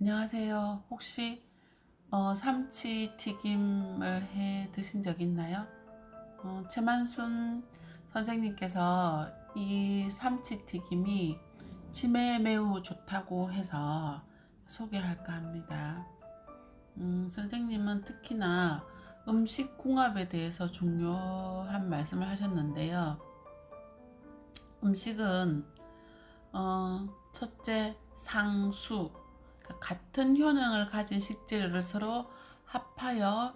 안녕하세요. 혹시 어, 삼치 튀김을 해 드신 적 있나요? 어, 최만순 선생님께서 이 삼치 튀김이 치매에 매우 좋다고 해서 소개할까 합니다. 음, 선생님은 특히나 음식 궁합에 대해서 중요한 말씀을 하셨는데요. 음식은 어, 첫째 상수 같은 효능을 가진 식재료를 서로 합하여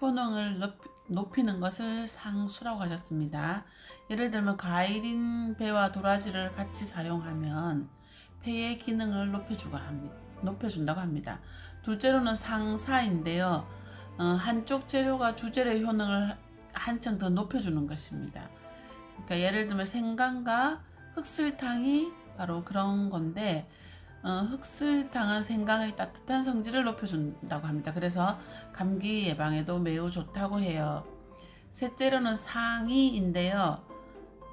효능을 높- 높이는 것을 상수라고 하셨습니다. 예를 들면 과일인 배와 도라지를 같이 사용하면 폐의 기능을 높여주고 합니다. 높여준다고 합니다. 둘째로는 상사인데요. 어, 한쪽 재료가 주재료의 효능을 한층 더 높여주는 것입니다. 그러니까 예를 들면 생강과 흑설탕이 바로 그런 건데 어, 흑설탕은 생강의 따뜻한 성질을 높여준다고 합니다. 그래서 감기 예방에도 매우 좋다고 해요. 셋째로는 상이인데요.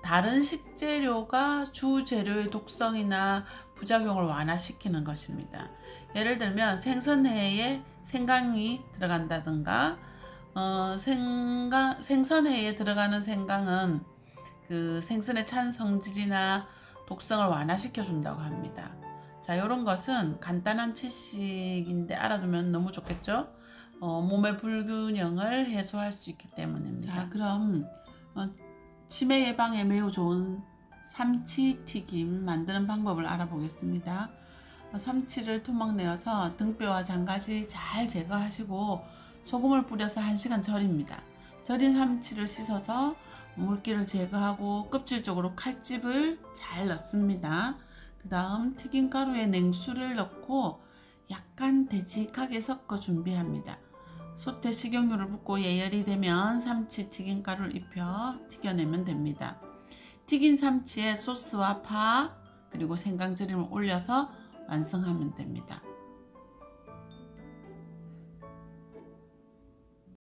다른 식재료가 주 재료의 독성이나 부작용을 완화시키는 것입니다. 예를 들면 생선회에 생강이 들어간다든가 어, 생강, 생선회에 들어가는 생강은 그 생선의 찬 성질이나 독성을 완화시켜 준다고 합니다. 자, 이런 것은 간단한 지식인데 알아두면 너무 좋겠죠? 어, 몸의 불균형을 해소할 수 있기 때문입니다. 자, 그럼 어, 치매 예방에 매우 좋은 삼치 튀김 만드는 방법을 알아보겠습니다. 어, 삼치를 토막 내어서 등뼈와 장가지 잘 제거하시고 소금을 뿌려서 1시간 절입니다. 절인 삼치를 씻어서 물기를 제거하고 껍질 쪽으로 칼집을 잘 넣습니다. 그 다음 튀김가루에 냉수를 넣고 약간 되직하게 섞어 준비합니다. 솥에 식용유를 붓고 예열이 되면 삼치 튀김가루를 입혀 튀겨내면 됩니다. 튀긴 삼치에 소스와 파 그리고 생강절임을 올려서 완성하면 됩니다.